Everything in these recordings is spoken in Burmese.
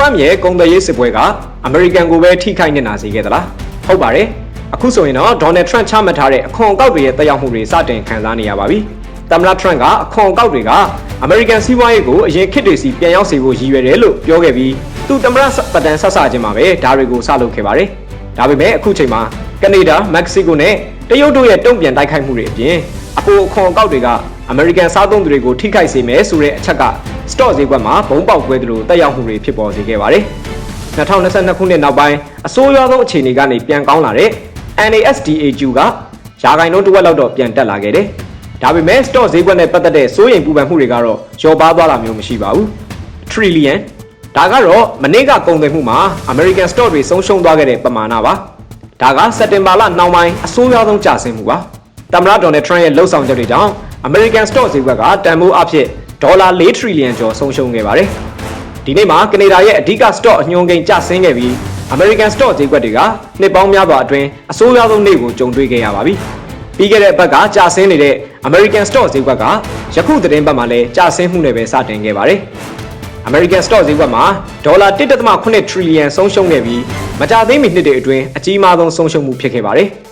Trump ရဲ့ကုန်သွယ်ရေးစစ်ပွဲကအမေရိကန်ကိုပဲထိခိုက်နေတာစေခဲ့သလားဟုတ်ပါတယ်အခုဆိုရင်တော့ Donald Trump ချမှတ်ထားတဲ့အခွန်အကောက်တွေရဲ့တက်ရောက်မှုတွေစတင်ခံစားနေရပါပြီသမ္မတ Trump ကအခွန်အကောက်တွေကအမေရိကန်စီးပွားရေးကိုအရင်ခေတ်တွေစီပြန်ရောက်စေဖို့ရည်ရွယ်တယ်လို့ပြောခဲ့ပြီးသူသမ္မတပတ်တန်းဆက်ဆချင်းမှာပဲဒါတွေကိုစလုပ်ခဲ့ပါတယ်ဒါပေမဲ့အခုချိန်မှာကနေဒါမက္ကဆီကိုနဲ့တရုတ်တို့ရဲ့တုံ့ပြန်တိုက်ခိုက်မှုတွေအပြင် အပိုအခွန်အကောက်တွေကအမေရိကန်စားသုံးသူတွေကိုထိခိုက်စေမယ်ဆိုတဲ့အချက်က stock ဈေးကွက်မှာဘုံပေါက်ကွဲသလိုတက်ရောက်မှုတွေဖြစ်ပေါ်စေခဲ့ပါတယ်။2022ခုနှစ်နောက်ပိုင်းအဆိုးရွားဆုံးအခြေအနေကနေပြန်ကောင်းလာတဲ့ NASDAQ ကယာဂိုင်နှုန်းတစ်ဝက်လောက်တော့ပြန်တက်လာခဲ့တယ်။ဒါပေမဲ့ stock ဈေးကွက်နဲ့ပတ်သက်တဲ့စိုးရိမ်ပူပန်မှုတွေကတော့လျော့ပါသွားတာမျိုးမရှိပါဘူး။ trillion ဒါကတော့မနေ့ကကုန်သွယ်မှုမှာ American stock တွေဆုံးရှုံးသွားခဲ့တဲ့ပမာဏပါ။ဒါကစက်တင်ဘာလနှောင်းပိုင်းအဆိုးရွားဆုံးကျဆင်းမှုပါ။ သမ္မတဒေါ်နယ်ထရန့်ရဲ့လှုပ်ဆောင်ချက်တွေကြောင့် American stock ဈေးကွက်ကတန်ဖိုးအဖြစ်ဒေါ်လာ4 trillion ကျော်ဆုံးရှုံးခဲ့ပါတယ်။ဒီနေ့မှာကနေဒါရဲ့အဓိက stock အညွှန်းကိန်းကျဆင်းခဲ့ပြီး American stock ဈေးကွက်တွေကနှစ်ပေါင်းများစွာအတွင်းအဆိုးရွားဆုံးနေ့ကိုကြုံတွေ့ခဲ့ရပါပြီ။ပြီးခဲ့တဲ့ဘက်ကကျဆင်းနေတဲ့ American stock ဈေးကွက်ကယခုသတင်းပတ်မှာလည်းကျဆင်းမှုနဲ့ပဲစတင်ခဲ့ပါတယ်။ American stock ဈေးကွက်မှာဒေါ်လာ1.8 trillion ဆုံးရှုံးခဲ့ပြီးမကြသေးမီနှစ်တွေအတွင်းအကြီးမားဆုံးဆုံးရှုံးမှုဖြစ်ခဲ့ပါတယ်။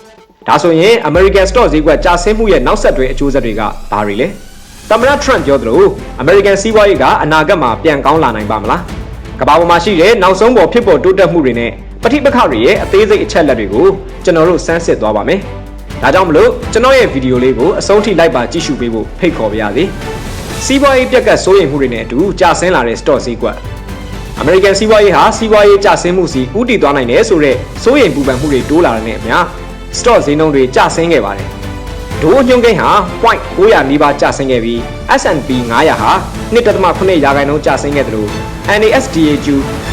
ဒါဆိုရင် American stock ဈေးကွက်ကျဆင်းမှုရဲ့နောက်ဆက်တွဲအကျိုးဆက်တွေကဘာတွေလဲ။သမ္မတ Trump ပြောသလို American စီးပွားရေးကအနာဂတ်မှာပြန်ကောင်းလာနိုင်ပါမလား။ကမ္ဘာပေါ်မှာရှိတဲ့နောက်ဆုံးပေါ်ဖြစ်ပေါ်တိုးတက်မှုတွေနဲ့ပဋိပက္ခတွေရဲ့အသေးစိတ်အချက်လက်တွေကိုကျွန်တော်တို့စမ်းစစ်သွားပါမယ်။ဒါကြောင့်မလို့ကျွန်တော်ရဲ့ဗီဒီယိုလေးကိုအဆုံးထိလိုက်ပါကြည့်ရှုပေးဖို့ဖိတ်ခေါ်ပါရစေ။စီးပွားရေးပြက်ကတ်စိုးရိမ်မှုတွေနဲ့အတူကျဆင်းလာတဲ့ stock ဈေးကွက်အမေရိကန်စီးပွားရေးဟာစီးပွားရေးကျဆင်းမှုစီဥတီသွားနိုင်တယ်ဆိုတော့စိုးရိမ်ပူပန်မှုတွေတိုးလာတဲ့အမျှ stock ဈေးနှုန်းတွေကျဆင်းခဲ့ပါတယ်။ဒိုးညွှန်းကိန်းဟာ point 900နီးပါးကျဆင်းခဲ့ပြီး S&P 900ဟာ1.8ရာခိုင်နှုန်းကျဆင်းခဲ့တယ်လို့ NASDAQ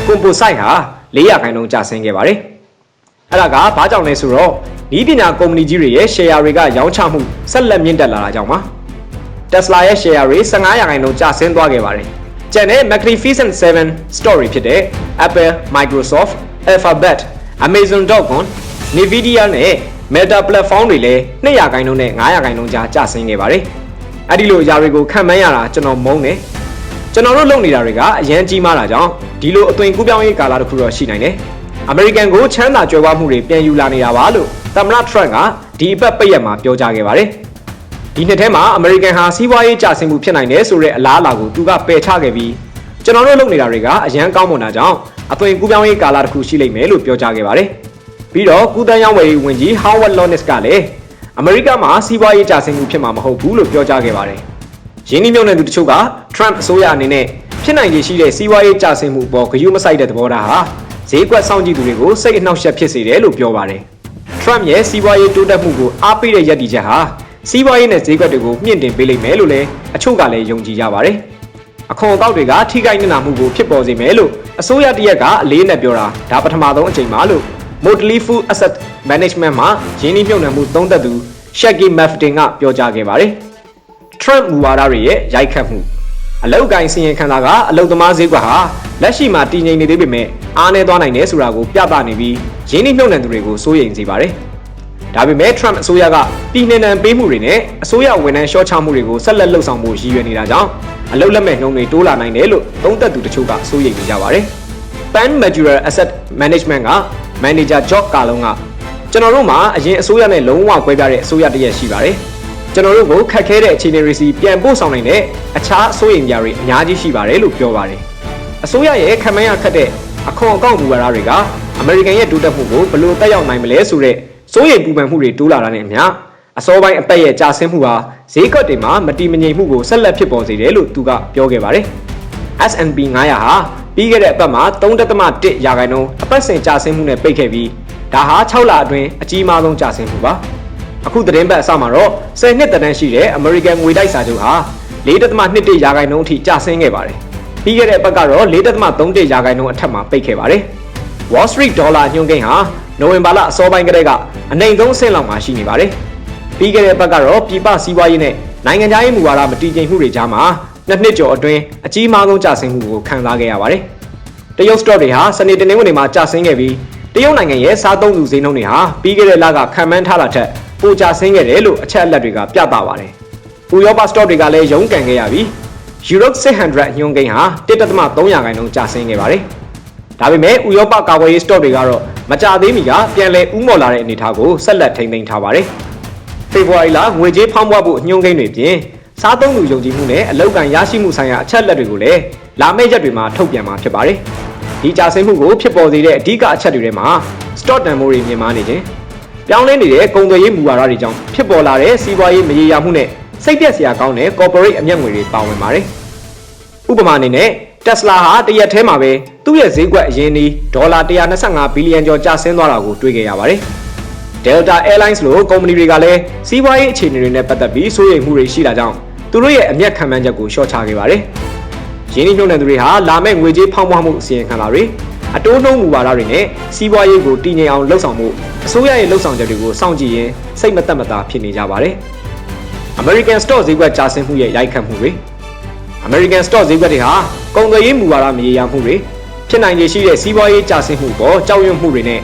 Composite ဟာ4ရာခိုင်နှုန်းကျဆင်းခဲ့ပါတယ်။အဲ့ဒါကဘာကြောင့်လဲဆိုတော့ဤပညာကုမ္ပဏီကြီးတွေရဲ့ share တွေကရောင်းချမှုဆက်လက်မြင့်တက်လာတာကြောင့်ပါ။ Tesla ရဲ့ share တွေ15ရာခိုင်နှုန်းကျဆင်းသွားခဲ့ပါတယ်။ကျန်တဲ့ Magnificent 7 story ဖြစ်တဲ့ Apple, Microsoft, Alphabet, Amazon.com, Nvidia နဲ့ Meta platform တွေလည်း200ခိုင်နှုန်းနဲ့900ခိုင်နှုန်းကြားကျဆင်းခဲ့ပါတယ်။အဲ့ဒီလိုအရာတွေကိုခံမှန်းရတာကျွန်တော်မုန်းတယ်။ကျွန်တော်တို့လုပ်နေတာတွေကအရန်ကြီးမားတာကြောင့်ဒီလိုအသွင်ကူးပြောင်းရေးကာလတစ်ခုတော့ရှိနိုင်တယ်။ American ကိုချမ်းသာကြွယ်ဝမှုတွေပြန်ယူလာနေတာပါလို့သမ္မတ Trump ကဒီအပတ်ပိတ်ရက်မှာပြောကြားခဲ့ပါတယ်။ဒီနှစ်ထဲမှာ American ဟာစီးပွားရေးကျဆင်းမှုဖြစ်နိုင်တယ်ဆိုတဲ့အလားအလာကိုသူကပယ်ချခဲ့ပြီးကျွန်တော်တို့လုပ်နေတာတွေကအရန်ကောင်းမွန်တာကြောင့်အသွင်ကူးပြောင်းရေးကာလတစ်ခုရှိလိမ့်မယ်လို့ပြောကြားခဲ့ပါတယ်။ ပြီးတော့ကုသန်းရောင်းဝယ်ရေးဝန်ကြီး Howard Lutnick ကလည်းအမေရိကမှာစီးပွားရေးကျဆင်းမှုဖြစ်မှာမဟုတ်ဘူးလို့ပြောကြားခဲ့ပါတယ်။ရင်းနှီးမြှုပ်နှံသူတချို့က Trump အစိုးရအနေနဲ့ဖြစ်နိုင်ခြေရှိတဲ့စီးပွားရေးကျဆင်းမှုပေါ်ဂရုမစိုက်တဲ့သဘောထားဟာဈေးကွက်စောင့်ကြည့်သူတွေကိုစိတ်အနှောက်အယှက်ဖြစ်စေတယ်လို့ပြောပါတယ်။ Trump ရဲ့စီးပွားရေးတိုးတက်မှုကိုအားပေးတဲ့ရည်တည်ချက်ဟာစီးပွားရေးနဲ့ဈေးကွက်တွေကိုမြင့်တင်ပေးလိမ့်မယ်လို့လည်းအချို့ကလည်းယုံကြည်ကြပါတယ်။အခွန်အကောက်တွေကထိခိုက်နစ်နာမှုကိုဖြစ်ပေါ်စေမယ်လို့အစိုးရတရက်က အလေးနဲ့ပြောတာဒါပထမဆုံးအချိန်ပါလို့ Motley Food Asset Management မှာရင်းနှီးမြှုပ်နှံမှုသုံးသက်သူ Shaggy Maftin ကပြောကြားခဲ့ပါတယ်။ Trump မူဝါဒတွေရဲ့ရိုက်ခတ်မှုအလောက်ကိုင်းစီရင်ခံတာကအလုသမားဈေးကွက်ဟာလက်ရှိမှာတည်ငြိမ်နေသေးပေမဲ့အားနည်းသွားနိုင်တယ်ဆိုတာကိုပြသနေပြီးရင်းနှီးမြှုပ်နှံသူတွေကိုစိုးရိမ်စေပါတယ်။ဒါပေမဲ့ Trump အစိုးရကပြည်နှင်နှံပေးမှုတွေနဲ့အစိုးရဝန်ထမ်းရှော့ချမှုတွေကိုဆက်လက်လှုပ်ဆောင်ဖို့ရည်ရွယ်နေတာကြောင့်အလုလက်မဲ့နှုန်းတွေတိုးလာနိုင်တယ်လို့သုံးသပ်သူတချို့ကစိုးရိမ်နေကြပါတယ်။ Pan Major Asset Management က Manager Job ကာလုံးကကျွန်တော်တို့မှာအရင်အစိုးရနဲ့လုံးဝကွဲပြားတဲ့အစိုးရတရက်ရှိပါတယ်။ကျွန်တော်တို့ကိုခက်ခဲတဲ့အခြေအနေတွေစီပြန်ပို့ဆောင်နိုင်တဲ့အခြားအစိုးရများတွေအများကြီးရှိပါတယ်လို့ပြောပါတယ်။အစိုးရရဲ့ခံမှန်းရခက်တဲ့အခွန်အကောင့်မူဝါဒတွေကအမေရိကန်ရဲ့တိုးတက်မှုကိုဘယ်လိုတက်ရောက်နိုင်မလဲဆိုတဲ့စိုးရိမ်ပူပန်မှုတွေတိုးလာတာနဲ့အမျှအစောပိုင်းအသက်ရဲ့ကြာဆင်းမှုဟာဈေးကွက်တွေမှာမတည်မငြိမ်မှုကိုဆက်လက်ဖြစ်ပေါ်စေတယ်လို့သူကပြောခဲ့ပါတယ်။ S&P 900ဟာ ပြီးခဲ့တဲ့အပတ်မှာ3.1ရာခိုင်နှုန်းအပတ်စဉ်ကြာဆင်းမှုနဲ့ပိတ်ခဲ့ပြီးဒါဟာ6လအတွင်းအကြီးမားဆုံးကြာဆင်းမှုပါ။အခုသတင်းပတ်အစမှာတော့10နှစ်တန်းရှိတဲ့အမေရိကန်ငွေတိုက်စာချုပ်ဟာ4.21ရာခိုင်နှုန်းအထိကျဆင်းခဲ့ပါတယ်။ပြီးခဲ့တဲ့အပတ်ကတော့4.31ရာခိုင်နှုန်းအထက်မှာပိတ်ခဲ့ပါတယ်။ Wall Street Dollar ညွှန်းကိန်းဟာနိုဝင်ဘာလအစောပိုင်းကတည်းကအနိုင်ဆုံးအဆင့်လောက်မှာရှိနေပါတယ်။ပြီးခဲ့တဲ့ဘက်ကတော့ပြည်ပစီးပွားရေးနဲ့နိုင်ငံခြားရေးမူဝါဒမတည်ငြိမ်မှုတွေကြားမှာ နှစ်နှစ်ကျော်အတွင်းအကြီးမားဆုံးကျဆင်းမှုကိုခံစားခဲ့ရပါတယ်။တရုတ် stock တွေဟာစနေတနင်္ဂနွေမှာကျဆင်းခဲ့ပြီးတရုတ်နိုင်ငံရဲ့စားသုံးသူဈေးနှုန်းတွေဟာပြီးခဲ့တဲ့လကခံမှန်းထားတာထက်ပိုကျဆင်းခဲ့တယ်လို့အချက်အလက်တွေကပြသပါတယ်။ဥရောပ stock တွေကလည်းရုန်းကန်ခဲ့ရပြီး Europe 600ညွှန်းကိန်းဟာ1.3ရာခိုင်နှုန်းကျဆင်းခဲ့ပါတယ်။ဒါပေမဲ့ဥရောပကာကွယ်ရေး stock တွေကတော့မကြသေးမီကပြန်လည်ဥမော်လာတဲ့အနေအထားကိုဆက်လက်ထိန်းသိမ်းထားပါတယ်။ဖေဖော်ဝါရီလငွေကြေးဖောင်းပွားဖို့ညှို့ကိန်းတွေပြင် စားသုံးသူယုံကြည်မှုနဲ့အလောက်ကန်ရရှိမှုဆိုင်ရာအချက်အလက်တွေကိုလည်းလာမယ့်ရက်တွေမှာထုတ်ပြန်မှာဖြစ်ပါတယ်။ဒီကြဆင်းမှုကိုဖြစ်ပေါ်စေတဲ့အဓိကအချက်တွေထဲမှာ stock တန်ဖိုးတွေမြင့်မားနေခြင်းပြောင်းလဲနေတဲ့ကုန်သွယ်ရေးမူဝါဒတွေကြောင့်ဖြစ်ပေါ်လာတဲ့စီးပွားရေးမရေရာမှုနဲ့စိတ်ပြက်စရာကောင်းတဲ့ corporate အမျက်ငွေတွေပါဝင်ပါတယ်။ဥပမာအနေနဲ့ Tesla ဟာတရက်ထဲမှာပဲသူ့ရဲ့ဈေးကွက်အရင်းအနှီးဒေါ်လာ125ဘီလီယံကျော်ကျဆင်းသွားတာကိုတွေ့ခဲ့ရပါတယ်။ Delta Airlines လိုကုမ္ပဏီတွေကလည်းစီးပွားရေးအခြေအနေတွေနဲ့ပတ်သက်ပြီးစိုးရိမ်မှုတွေရှိတာကြောင့်သူတို့ရဲ့အမျက်ခံမှန်းချက်ကိုရှော့ချခဲ့ပါတယ်။ရင်းနှီးမြှုပ်နှံသူတွေဟာလာမယ့်ငွေကြေးဖောင်းပွားမှုအစီရင်ခံစာတွေအတိုးနှုန်းမူဝါဒတွေနဲ့စီးပွားရေးကိုတည်ငြိမ်အောင်လှုပ်ဆောင်မှုအစိုးရရဲ့လှုပ်ဆောင်ချက်တွေကိုစောင့်ကြည့်ရင်းစိတ်မသက်မသာဖြစ်နေကြပါတယ်။ American Stock ဈေးကွက်ကျဆင်းမှုရဲ့ရိုက်ခတ်မှုတွေ American Stock ဈေးကွက်တွေဟာကုန်သွယ်ရေးမူဝါဒမရေရာမှုတွေဖြစ်နိုင်ခြေရှိတဲ့စီးပွားရေးကျဆင်းမှုပေါ်ကြောက်ရွံ့မှုတွေနဲ့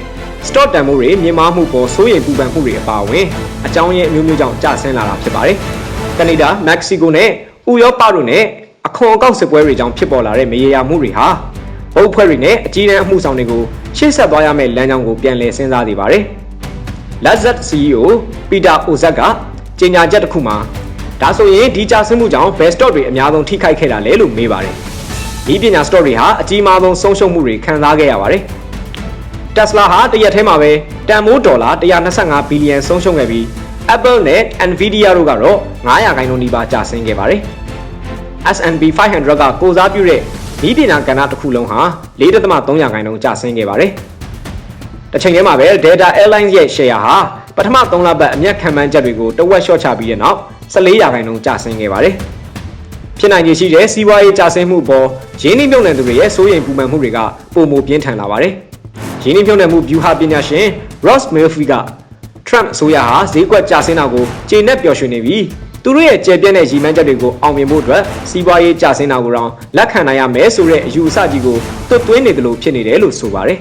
stock တန်ဖိုးတွေမြင့်မားမှုပေါ်စိုးရိမ်ပူပန်မှုတွေအပါအဝင်အကြောင်းရင်းအမျိုးမျိုးကြောင့်ကျဆင်းလာတာဖြစ်ပါတယ်။ကနေဒါ၊မက္ကဆီကိုနဲ့ဥရောပတို့နဲ့အခွန်အကောက်စစ်ပွဲတွေကြောင့်ဖြစ်ပေါ်လာတဲ့မရေရာမှုတွေဟာဘုတ်ဖွဲ့တွေနဲ့အကြီးတန်းအမှုဆောင်တွေကိုရှေ့ဆက်သွားရမယ့်လမ်းကြောင်းကိုပြန်လည်စဉ်းစားနေပါတယ်။ Lazard CEO ပီတာအိုဇက်ကကြေညာချက်တစ်ခုမှာဒါဆိုရင်ဒီကျဆင်းမှုကြောင့် best stock တွေအများဆုံးထိခိုက်ခဲ့တာလေလို့မေးပါတယ်။ဒီပညာ stock တွေဟာအကြီးမားဆုံးဆုံးရှုံးမှုတွေခံစားခဲ့ရပါတယ်။ Tesla ဟာတရက်ထဲမှာပဲတန်မိုးဒေါ်လာ125ဘီလီယံဆုံးရှုံးခဲ့ပြီး Apple နဲ့ Nvidia တို့ကတော့900ခိုင်နှုန်းနီးပါးကျဆင်းခဲ့ပါတယ်။ S&P 500ကကိုစားပြုတဲ့ဤပညာကဏ္ဍတစ်ခုလုံးဟာ4.300ခိုင်နှုန်းကျဆင်းခဲ့ပါတယ်။တစ်ချိန်တည်းမှာပဲ Delta Airlines ရဲ့ share ဟာပထမ3လပတ်အမျက်ခံမှန်းချက်တွေကိုတဝက်လျှော့ချပြီးတဲ့နောက်14ရာခိုင်နှုန်းကျဆင်းခဲ့ပါတယ်။ဖြစ်နိုင်ခြေရှိတဲ့စီးပွားရေးကျဆင်းမှုပေါ်ရင်းနှီးမြှုပ်နှံသူတွေရဲ့စိုးရိမ်ပူပန်မှုတွေကပုံမပြင်းထန်လာပါတယ်။ ရင်းနှီးမြှုပ်နှံမှု view ဟာပညာရှင် Ross Murphy က Trump အစိုးရဟာဈေးကွက်ကျဆင်းတာကိုကျေနပ်ပျော်ရွှင်နေပြီးသူတို့ရဲ့ကျေပြန့်တဲ့ရည်မှန်းချက်တွေကိုအောင်မြင်ဖို့အတွက်စီးပွားရေးကျဆင်းတာကိုတောင်လက်ခံနိုင်ရမယ်ဆိုတဲ့အယူအဆကြီးကိုတွတ်သွင်းနေတယ်လို့ဖြစ်နေတယ်လို့ဆိုပါတယ်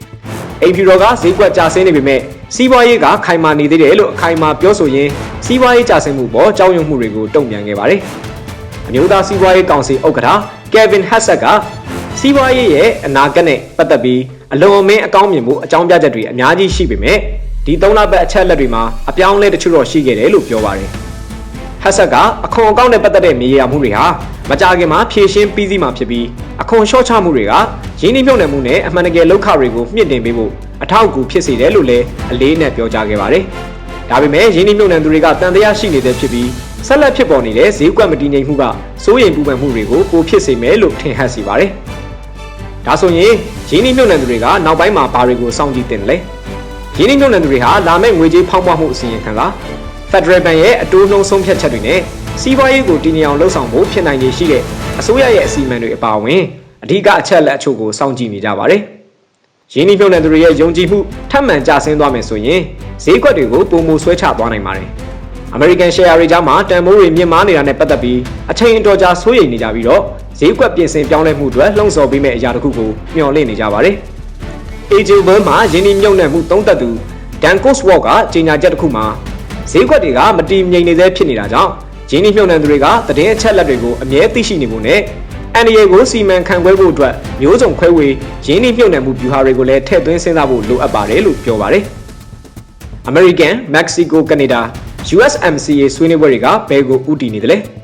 ။အိမ်ဖြူတော်ကဈေးကွက်ကျဆင်းနေပေမဲ့စီးပွားရေးကခိုင်မာနေသေးတယ်လို့အခိုင်အမာပြောဆိုရင်းစီးပွားရေးကျဆင်းမှုပေါ်ကြောက်ရွံ့မှုတွေကိုတုံ့ပြန်ခဲ့ပါတယ်။အမျိုးသားစီးပွားရေးကောင်စီဥက္ကဋ္ဌ Kevin Hassett ကစီးပွားရေးရဲ့အနာဂတ်နဲ့ပတ်သက်ပြီး အလွန်အမင်းအကောင်းမြင်မှုအကြောင်းပြချက်တွေအများကြီးရှိပေမဲ့ဒီသုံးလပတ်အချက်လက်တွေမှာအပြောင်းအလဲတချို့တော့ရှိခဲ့တယ်လို့ပြောပါတယ်။ဟက်ဆက်ကအခွန်အကောင့်နဲ့ပတ်သက်တဲ့မြေယာမှုတွေဟာမကြခင်မှာဖြည့်ရှင်းပြီးစီးမှာဖြစ်ပြီးအခွန်လျှော့ချမှုတွေကရင်းနှီးမြှုပ်နှံမှုနဲ့အမှန်တကယ်လောက်ခတွေကိုမြင့်တင်ပေးဖို့အထောက်အကူဖြစ်စေတယ်လို့လည်းအလေးနဲ့ပြောကြားခဲ့ပါတယ်။ဒါပေမဲ့ရင်းနှီးမြှုပ်နှံသူတွေကတန်တရားရှိနေတဲ့ဖြစ်ပြီးဆက်လက်ဖြစ်ပေါ်နေတဲ့ဈေးကွက်မတည်ငြိမ်မှုကစိုးရိမ်ပူပန်မှုတွေကိုပိုဖြစ်စေမယ်လို့ထင်ဟပ်စေပါတယ်။ ဒါဆိုရင်ရင်းနှီးမြှုပ်နှံသူတွေကနောက်ပိုင်းမှာဘာတွေကိုစောင့်ကြည့်တင်လဲ။ရင်းနှီးမြှုပ်နှံသူတွေဟာလာမယ့်ငွေကြေးဖောင်းပွားမှုအစီရင်ခံစာ Federal Bank ရဲ့အတိုးနှုန်းဆုံးဖြတ်ချက်တွေနဲ့စီးပွားရေးကိုတည်ငြိမ်အောင်လှုပ်ဆောင်ဖို့ဖြစ်နိုင်ခြေရှိတဲ့အစိုးရရဲ့အစီအမံတွေအပါအဝင်အဓိကအချက်အလက်အချို့ကိုစောင့်ကြည့်နေကြပါတယ်။ရင်းနှီးမြှုပ်နှံသူတွေရဲ့ယုံကြည်မှုထပ်မံကျဆင်းသွားမယ်ဆိုရင်ဈေးကွက်တွေကိုပုံမဆွဲချသွားနိုင်ပါတယ်။ American share တွေကြားမှာတန်ဖိုးတွေမြင့်မားနေတာနဲ့ပတ်သက်ပြီးအချိန်အတော်ကြာစိုးရိမ်နေကြပြီးတော့ ဈေးကွက်ပြင်ဆင်ပြောင်းလဲမှုတွေလှုံ့ဆော်ပေးမဲ့အရာတစ်ခုကိုမျှော်လင့်နေကြပါတယ်။ AJ Bell မှာရင်းနှီးမြှုပ်နှံမှုသုံးသက်သူ Dan Coswalk ကကြေညာချက်တစ်ခုမှာဈေးကွက်တွေကမတည်ငြိမ်နေသေးဖြစ်နေတာကြောင့်ရင်းနှီးမြှုပ်နှံသူတွေကသတင်းအချက်အလက်တွေကိုအမြဲသိရှိနေဖို့နဲ့ NDA ကိုစီမံခန့်ခွဲဖို့အတွက်မျိုးစုံခွဲဝေရင်းနှီးမြှုပ်နှံမှု view ဟာတွေကိုလည်းထည့်သွင်းစဉ်းစားဖို့လိုအပ်ပါတယ်လို့ပြောပါတယ်။ American, Mexico, Canada, USMCA ဆွေးနွေးပွဲတွေကဘယ်ကိုဥတည်နေသလဲ။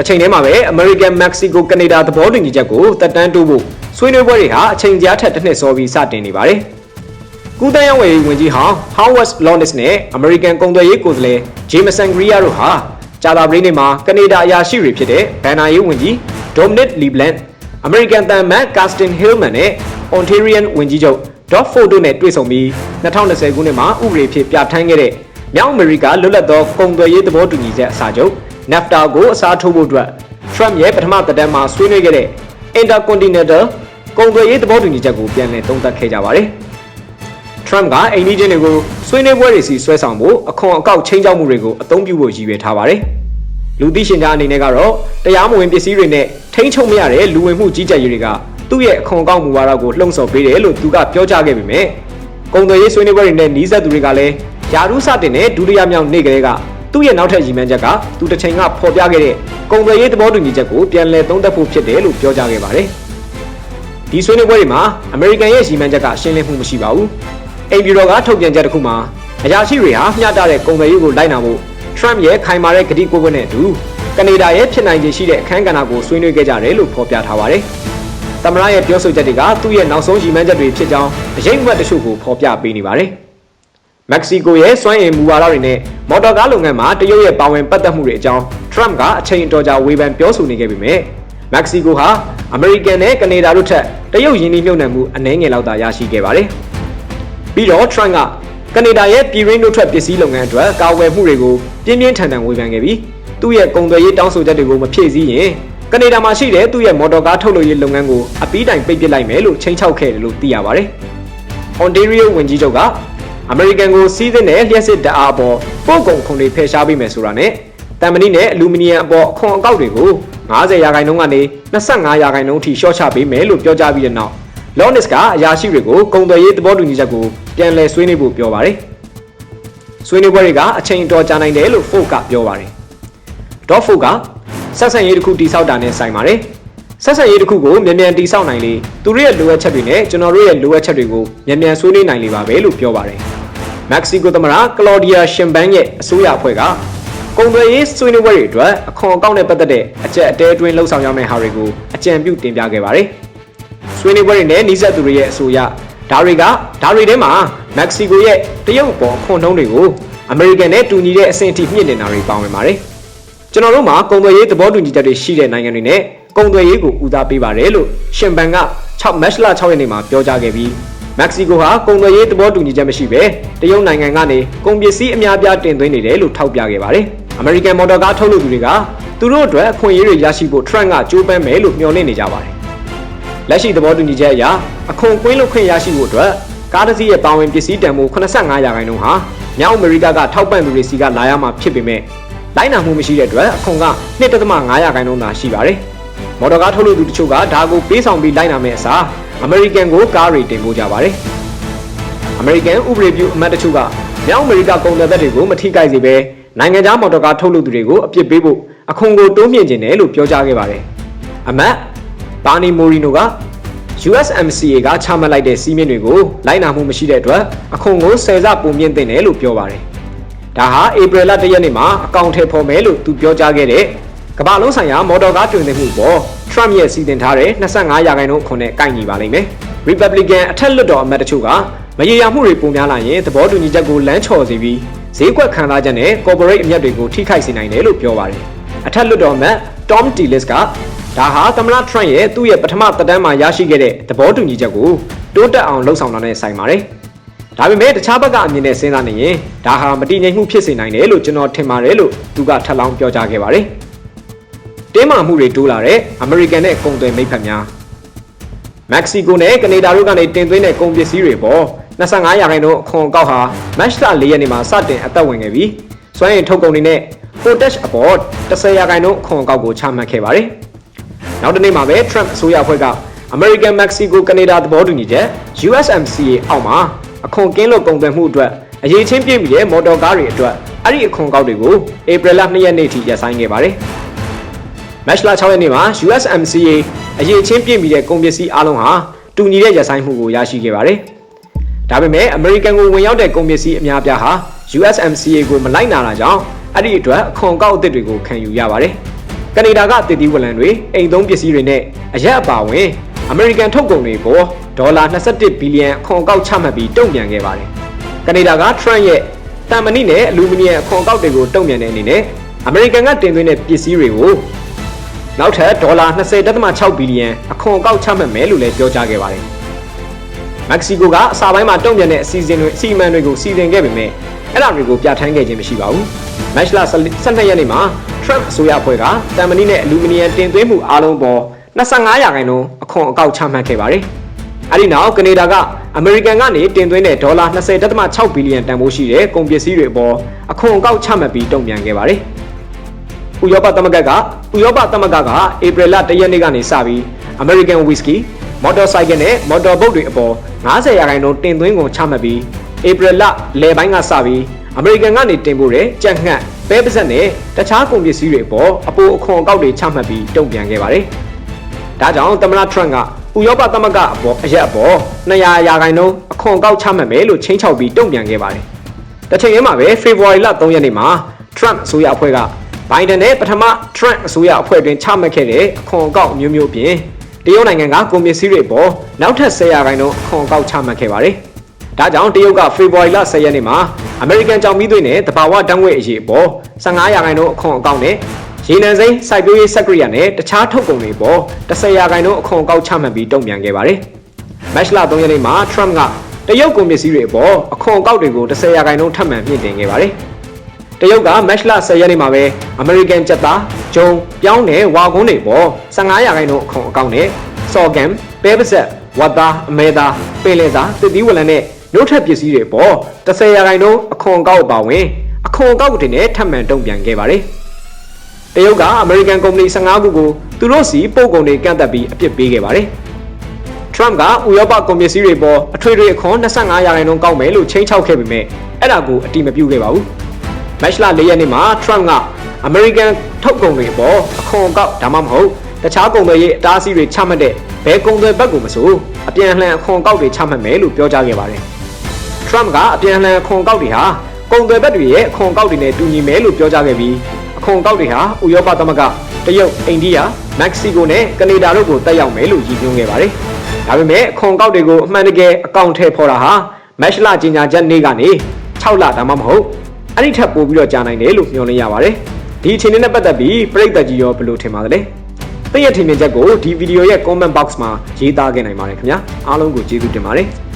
တစ်ချိန်တည်းမှာပဲ American, Mexico, Canada သဘောတူညီချက်ကိုတက်တန်းတိုးဖို့ဆွေးနွေးပွဲတွေဟာအချိန်ကြာထက်တစ်နှစ်စောပြီးစတင်နေပါတယ်။ကူးတန်းရောင်းဝယ်ရေးဝန်ကြီးဟောင်း Howard Lawrence နဲ့ American ကုန်သွယ်ရေးကိုယ်စားလှယ် Jameson Greer တို့ဟာကြာသပတေးနေ့မှာကနေဒါအရာရှိတွေဖြစ်တဲ့ဘန်နာရေးဝန်ကြီး Dominic Leblanc, American တန်မန် Justin Hillman နဲ့ Ontarian ဝန်ကြီးချုပ် Doug Ford တို့နဲ့တွေ့ဆုံပြီး2020ခုနှစ်မှာဥပဒေဖြစ်ပြဋ္ဌာန်းခဲ့တဲ့မြောက်အမေရိကလွတ်လပ်သောကုန်သွယ်ရေးသဘောတူညီချက်အစာချုပ် NAFTA ကိုအစားထိုးဖို့အတွက် Trump ရဲ့ပထမသက်တမ်းမှာဆွေးနွေးခဲ့တဲ့ Intercontinental ကုန်သွယ်ရေးသဘောတူညီချက်ကိုပြန်လည်သုံးသပ်ခဲ့ကြပါတယ်။ Trump ကအိန္ဒိချင်းတွေကိုဆွေးနွေးပွဲတွေစီဆွဲဆောင်ဖို့အခွန်အကောက်ချင်းချောက်မှုတွေကိုအသုံးပြုဖို့ရည်ရွယ်ထားပါတယ်။လူသိရှင်ကြားအနေနဲ့ကတော့တရားမဝင်ပစ္စည်းတွေနဲ့ထိန်းချုပ်မရတဲ့လူဝင်မှုကြီးကြပ်ရေးတွေကသူ့ရဲ့အခွန်အကောက်မူဝါဒကိုလှုံ့ဆော်ပေးတယ်လို့သူကပြောကြားခဲ့ပေမဲ့ကုန်သွယ်ရေးဆွေးနွေးပွဲတွေနဲ့နှီးစပ်သူတွေကလည်းယာရုစတင်တဲ့ဒုတိယမြောက်နေ့ကလေးက သူ့ရဲ့နောက်ထပ်ရည်မှန်းချက်ကသူတစ်ချိန်ကဖော်ပြခဲ့တဲ့ကုန်သွယ်ရေးသဘောတူညီချက်ကိုပြန်လည်သုံးသပ်ဖို့ဖြစ်တယ်လို့ပြောကြားခဲ့ပါတယ်။ဒီဆွေးနွေးပွဲတွေမှာအမေရိကန်ရဲ့ရည်မှန်းချက်ကရှင်းလင်းမှုမရှိပါဘူးအိမ်ဖြူတော်ကထုတ်ပြန်ချက်တစ်ခုမှာအရာရှိတွေဟာမျှတတဲ့ကုန်သွယ်ရေးကိုလိုက်နာဖို့ Trump ရဲ့ခိုင်မာတဲ့ကတိကဝတ်နဲ့အတူကနေဒါရဲ့ဖြစ်နိုင်ခြေရှိတဲ့အခန်းကဏ္ဍကိုဆွေးနွေးခဲ့ကြတယ်လို့ဖော်ပြထားပါတယ်။သမ္မတရဲ့ပြောဆိုချက်တွေကသူ့ရဲ့နောက်ဆုံးရည်မှန်းချက်တွေဖြစ်ကြောင်းအရေးမွက်တချို့ကိုဖော်ပြပေးနေပါတယ်။ မက္ကဆီကိုရဲ့စွမ်းအင်မူဝါဒတွေနဲ့မော်တော်ကားလုပ်ငန်းမှာတရုတ်ရဲ့ပါဝင်ပတ်သက်မှုတွေအကြောင်း Trump ကအချိန်အတော်ကြာဝေဖန်ပြောဆိုနေခဲ့ပေမဲ့မက္ကဆီကိုဟာအမေရိကန်နဲ့ကနေဒါတို့ထက်တရုတ်ယင်းနှိမ့်မြုပ်နှံမှုအနည်းငယ်လောက်သာရရှိခဲ့ပါတယ်။ပြီးတော့ Trump ကကနေဒါရဲ့ပြည်ရင်းတို့ထွက်ပစ္စည်းလုပ်ငန်းအတွက်ကာဝယ်မှုတွေကိုပြင်းပြင်းထန်ထန်ဝေဖန်ခဲ့ပြီးသူ့ရဲ့ကုန်သွယ်ရေးတောင်းဆိုချက်တွေကိုမဖြည့်ဆည်းရင်ကနေဒါမှာရှိတဲ့သူ့ရဲ့မော်တော်ကားထုတ်လုပ်ရေးလုပ်ငန်းကိုအပီးတိုင်ပိတ်ပစ်လိုက်မယ်လို့ချိန်ချောက်ခဲ့တယ်လို့သိရပါတယ်။ Ontario ဝန်ကြီးချုပ်က အမေရိကန်ကိုစီးသင်းတဲ့လျှက်စစ်တအားပေါ်ပို့ကုန်ခွန်တွေဖယ်ရှားပေးမယ်ဆိုတာနဲ့တမ်မဏိနဲ့အလူမီနီယံအပေါ်အခွန်အကောက်တွေကို90ရာခိုင်နှုန်းကနေ25ရာခိုင်နှုန်းအထိလျှော့ချပေးမယ်လို့ပြောကြားပြီးတဲ့နောက် Lonis ကအရာရှိတွေကိုကုန်သွယ်ရေးသဘောတူညီချက်ကိုပြန်လည်ဆွေးနွေးဖို့ပြောပါတယ်။ဆွေးနွေးပွဲတွေကအချိန်တော်ကြာနိုင်တယ်လို့ Ford ကပြောပါတယ်။ Dot Ford ကဆက်ဆံရေးတစ်ခုတိစောက်တာနဲ့ဆိုင်ပါတယ်။ဆက်ဆံရေးတစ်ခုကိုမြန်မြန်တိစောက်နိုင်လေသူတို့ရဲ့လိုအပ်ချက်တွေနဲ့ကျွန်တော်တို့ရဲ့လိုအပ်ချက်တွေကိုမြန်မြန်ဆွေးနွေးနိုင်လေပါပဲလို့ပြောပါတယ်။ မက္ကဆီကိုသမ္မတကလော်ဒီယာရှင်ဘန်ရဲ့အစိုးရအဖွဲ့ကကုန်သွယ်ရေးဆွေးနွေးပွဲတွေအတွက်အခွန်အကောက်နဲ့ပတ်သက်တဲ့အကြက်အတဲအတွင်းလှုပ်ဆောင်ရမယ့်ဟာတွေကိုအကြံပြုတင်ပြခဲ့ပါတယ်။ဆွေးနွေးပွဲတွေနဲ့နှိစက်သူတွေရဲ့အဆိုအရဒါတွေကဒါတွေထဲမှာမက္ကဆီကိုရဲ့တရုတ်ပေါ်ခွန်ထုံးတွေကိုအမေရိကန်နဲ့တူညီတဲ့အဆင့်အထိမြင့်တင်တာတွေပါဝင်ပါတယ်။ကျွန်တော်တို့မှာကုန်သွယ်ရေးသဘောတူညီချက်တွေရှိတဲ့နိုင်ငံတွေနဲ့ကုန်သွယ်ရေးကိုဦးစားပေးပါတယ်လို့ရှင်ဘန်က6မတ်လ6ရက်နေ့မှာပြောကြားခဲ့ပြီး မက္ကဆီကိုဟာကုန်သွယ်ရေးသဘောတူညီချက်မရှိဘဲတရုတ်နိုင်ငံကနေကုန်ပစ္စည်းအများပြားတင်သွင်းနေတယ်လို့ထောက်ပြခဲ့ပါတယ်။ American Motor ကားထုတ်လုပ်သူတွေကသူတို့အတွက်အခွင့်အရေးတွေရရှိဖို့ Trump ကကြိုးပမ်းမယ်လို့မျှော်လင့်နေကြပါတယ်။လက်ရှိသဘောတူညီချက်အရအခွန်ကွင်းလို့ခွင့်ရရှိဖို့အတွက်ကားတစ်စီးရဲ့ပါဝင်ပစ္စည်းတန်ဖိုး85ရာခိုင်နှုန်းဟာမြောက်အမေရိကကထောက်ပံ့သူတွေစီကလာရမှာဖြစ်ပေမဲ့လိုက်နာမှုမရှိတဲ့အတွက်အခွန်က1.5ရာခိုင်နှုန်းသာရှိပါတယ်။မော်တော်ကားထုတ်လုပ်သူတချို့ကဒါကိုပေးဆောင်ပြီးလိုက်နာမဲ့အစား အမေရိကန်ကိုကားတွေတင်ပို့ကြပါတယ်။အမေရိကန်ဥပဒေပြုအမတ်တချို့ကမြောက်အမေရိကကုန်သွယ်သက်တွေကိုမထိခိုက်စေဘဲနိုင်ငံခြားမော်တော်ကားထုတ်လုပ်သူတွေကိုအပြစ်ပေးဖို့အခွန်ကိုတိုးမြှင့်ခြင်းတယ်လို့ပြောကြားခဲ့ပါတယ်။အမတ်ဘာနီမိုရီနိုက USMCA ကချမှတ်လိုက်တဲ့စီးမြင့်တွေကိုလိုက်နာမှုမရှိတဲ့အတွက်အခွန်ကိုဆယ်ဆပုံမြင့်တင်တယ်လို့ပြောပါတယ်။ဒါဟာဧပြီလ၁ရက်နေ့မှာအကောင့်ထဲပေါ်မယ်လို့သူပြောကြားခဲ့တဲ့ကမ္ဘာလုံးဆိုင်ရာမော်တော်ကားတွင်တင်မှုပေါ် Trump ရဲ့စီတင်ထားတဲ့25ရာခိုင်နှုန်းအခွန်နဲ့ကိုက်ညီပါလိမ့်မယ်။ Republican အထက်လွှတ်တော်အမတ်တချို့ကမရေရာမှုတွေပုံများလာရင်သဘောတူညီချက်ကိုလမ်းချော်စေပြီးဈေးကွက်ခံစားချက်နဲ့ corporate အမြတ်တွေကိုထိခိုက်စေနိုင်တယ်လို့ပြောပါတယ်။အထက်လွှတ်တော်အမတ် Tom Tillis ကဒါဟာသမ္မတ Trump ရဲ့သူ့ရဲ့ပထမသက်တမ်းမှာရရှိခဲ့တဲ့သဘောတူညီချက်ကိုတိုးတက်အောင်လှုံ့ဆော်တာနဲ့ဆိုင်ပါတယ်။ဒါပေမဲ့တခြားဘက်ကအမြင်နဲ့စဉ်းစားနေရင်ဒါဟာမတည်ငြိမ်မှုဖြစ်စေနိုင်တယ်လို့ကျွန်တော်ထင်ပါတယ်လို့သူကထပ်လောင်းပြောကြားခဲ့ပါတယ်။ တင်းမာမှုတွေတိုးလာတဲ့အမေရိကန်နဲ့ကုန်သွယ်မိတ်ဖက်များမက္ကဆီကိုနဲ့ကနေဒါတို့ကနေတင်သွင်းတဲ့ကုန်ပစ္စည်းတွေပေါ်25ရာခိုင်နှုန်းအခွန်အကောက်ဟာမတ်လ4ရက်နေ့မှာစတင်အသက်ဝင်ခဲ့ပြီးစွမ်းရည်ထုတ်ကုန်တွေနဲ့ potash အပေါ်10ရာခိုင်နှုန်းအခွန်အကောက်ကိုချမှတ်ခဲ့ပါတယ်။နောက်တစ်နေ့မှာပဲ Trump အစိုးရအဖွဲ့က American Mexico Canada သဘောတူညီချက် USMCA အောက်မှာအခွန်ကင်းလွတ်ကုန်သွယ်မှုအတွက်အရေးချင်းပြည့်မီတဲ့မော်တော်ကားတွေအတွက်အဲ့ဒီအခွန်ကောက်တွေကိုဧပြီလ2ရက်နေ့ထိရပ်ဆိုင်းခဲ့ပါတယ်။ မတ်လ6ရက်နေ့မှာ USMCA အရေးချင်းပြည့်မီတဲ့ကုန်ပစ္စည်းအလုံးဟာတူညီတဲ့ရပ်ဆိုင်းမှုကိုရရှိခဲ့ပါတယ်။ဒါပေမဲ့ American ကိုဝင်ရောက်တဲ့ကုန်ပစ္စည်းအများပြားဟာ USMCA ကိုမလိုက်နာတာကြောင့်အဲ့ဒီအတွက်အခွန်ကောက်အသစ်တွေကိုခံယူရပါတယ်။ကနေဒါကတည်တည်ဝလံတွေအိမ်သုံးပစ္စည်းတွေနဲ့အရက်အပါဝင် American ထုတ်ကုန်တွေပေါ်ဒေါ်လာ21ဘီလီယံအခွန်ကောက်ချမှတ်ပြီးတုံ့ပြန်ခဲ့ပါတယ်။ကနေဒါက Trump ရဲ့တန်မဏိနဲ့အလူမီနီယံအခွန်ကောက်တွေကိုတုံ့ပြန်တဲ့အနေနဲ့ American ကတင်သွင်းတဲ့ပစ္စည်းတွေကို နောက်ထပ်ဒေါ်လာ20.6ဘီလီယံအခွန်အကောက်ချမှတ်မယ်လို့လည်းပြောကြားခဲ့ပါတယ်။မက္ကဆီကိုကအစာပိုင်းမှာတုံ့ပြန်တဲ့အစီအစဉ်တွေအစီအမံတွေကိုစီစဉ်ခဲ့ပေမဲ့အဲ့ဒါတွေကိုပြဋ္ဌာန်းခဲ့ခြင်းမရှိပါဘူး။မတ်လ12ရက်နေ့မှာ Trump အစိုးရအဖွဲ့ကတန်မဏိနဲ့အလူမီနီယံတင်သွင်းမှုအားလုံးပေါ်25ရာခိုင်နှုန်းအခွန်အကောက်ချမှတ်ခဲ့ပါတယ်။အဲဒီနောက်ကနေဒါကအမေရိကန်ကနေတင်သွင်းတဲ့ဒေါ်လာ20.6ဘီလီယံတန်ဖိုးရှိတဲ့ကုန်ပစ္စည်းတွေအပေါ်အခွန်အကောက်ချမှတ်ပြီးတုံ့ပြန်ခဲ့ပါတယ်။ ဥရောပသမဂ္ဂကဥရောပသမဂ္ဂကဧပြီလ၁ရက်နေ့ကနေစပြီး American Whiskey မော်တော်ဆိုင်ကယ်နဲ့မော်တော်ဘုတ်တွေအပေါ်90ရာခိုင်နှုန်းတင်သွင်းကုန်ချမှတ်ပြီးဧပြီလလယ်ပိုင်းကစပြီး American ကနေတင်ပို့တဲ့ကြက်ငှက်ပဲပါစက်နဲ့တခြားကုန်ပစ္စည်းတွေအပေါ်အပိုအခွန်အကောက်တွေချမှတ်ပြီးတုံ့ပြန်ခဲ့ပါတယ်။ဒါကြောင့်သမ္မတ Trump ကဥဥရောပသမဂ္ဂအပေါ်အရက်အပေါ်200ရာခိုင်နှုန်းအခွန်ကောက်ချမှတ်မယ်လို့ချင်းချောက်ပြီးတုံ့ပြန်ခဲ့ပါတယ်။တစ်ချိန်တည်းမှာပဲဖေဖော်ဝါရီလ3ရက်နေ့မှာ Trump အစိုးရအဖွဲ့က Biden နဲ့ပထမ Trump အစိုးရအဖွဲ့တွင်ချမှတ်ခဲ့တဲ့အခွန်အကောက်မျိုးမျိုးပြင်တရုတ်နိုင်ငံကကုန်ပစ္စည်းတွေပေါ်နောက်ထပ်10ရာခိုင်နှုန်းအခွန်အကောက်ချမှတ်ခဲ့ပါတယ်။ဒါကြောင့်တရုတ်ကဖေဖော်ဝါရီလ10ရက်နေ့မှာအမေရိကန်ကြောင်မီးသွေးနဲ့တဘာဝတန်းဝဲအရေးအပေါ်15ရာခိုင်နှုန်းအခွန်အကောက်နဲ့ရေနံစိမ်းစိုက်ပျိုးရေးစက်ကရိယာနဲ့တခြားထုတ်ကုန်တွေပေါ်10ရာခိုင်နှုန်းအခွန်အကောက်ချမှတ်ပြီးတုံ့ပြန်ခဲ့ပါတယ်။မတ်လ3ရက်နေ့မှာ Trump ကတရုတ်ကုန်ပစ္စည်းတွေအပေါ်အခွန်အကောက်တွေကို10ရာခိုင်နှုန်းထပ်မံမြင့်တင်ခဲ့ပါတယ်။ တရုတ်ကမတ်လ10ရက်နေ့မှာပဲအမေရိကန်ကြက်သားဂျုံပြောင်းနဲ့ဝါကုန်းတွေပေါ်15ရာခိုင်နှုန်းအခွန်အကောက်နဲ့စော်ကမ်ပဲပစက်ဝတ်သားအမဲသားပင်လယ်သားတစ်သီးဝလံနဲ့နှုတ်ထက်ပစ္စည်းတွေပေါ်10ရာခိုင်နှုန်းအခွန်အကောက်ပါဝင်အခွန်အကောက်တွေနဲ့ထပ်မံတုံ့ပြန်ခဲ့ပါတယ်။တရုတ်ကအမေရိကန်ကုမ္ပဏီ15ခုကိုသူတို့စီပို့ကုန်တွေကန့်သက်ပြီးအပြစ်ပေးခဲ့ပါတယ်။ Trump ကဥရောပကွန်ပစ္စည်းတွေပေါ်အထွေထွေအခွန်25ရာခိုင်နှုန်းကောက်မယ်လို့ချိန်ချောက်ခဲ့ပေမဲ့အဲ့ဒါကိုအတိမပြုခဲ့ပါဘူး။ မတ်လ၄ရက်နေ့မှာ Trump ကအမေရိကန်ထုတ်ကုန်တွေပေါ်အခွန်အကောက်ဒါမှမဟုတ်တခြားကုန်တွေရဲ့အတားအဆီးတွေချမှတ်တဲ့ဘယ်ကုန်တွေဘက်ကိုမဆိုအပြန်အလှန်အခွန်အကောက်တွေချမှတ်မယ်လို့ပြောကြားခဲ့ပါတယ်။ Trump ကအပြန်အလှန်အခွန်အကောက်တွေဟာကုန်သွယ်ဘက်တွေရဲ့အခွန်အကောက်တွေနဲ့တူညီမယ်လို့ပြောကြားခဲ့ပြီးအခွန်အကောက်တွေဟာဥရောပသမဂ္ဂတရုတ်အိန္ဒိယမက္ကဆီကိုနဲ့ကနေဒါတို့ကိုတက်ရောက်မယ်လို့ရည်ညွှန်းခဲ့ပါတယ်။ဒါပေမဲ့အခွန်အကောက်တွေကိုအမှန်တကယ်အကောင့်ထဲပေါ်တာဟာမက်ရှလကြီးညာချက်နေ့ကနေ6လဒါမှမဟုတ် အဲ့ဒီထက်ပိုပြီးတော့ကြာနိုင်တယ်လို့မျှော်လင့်ရပါတယ်။ဒီအခြေအနေနဲ့ပတ်သက်ပြီးပြည်သက်ကြီးရောဘယ်လိုထင်ပါသလဲ။သိရထင်မြင်ချက်ကိုဒီဗီဒီယိုရဲ့ comment box မှာရေးသားခဲ့နိုင်ပါတယ်ခင်ဗျာ။အားလုံးကိုကျေးဇူးတင်ပါတယ်။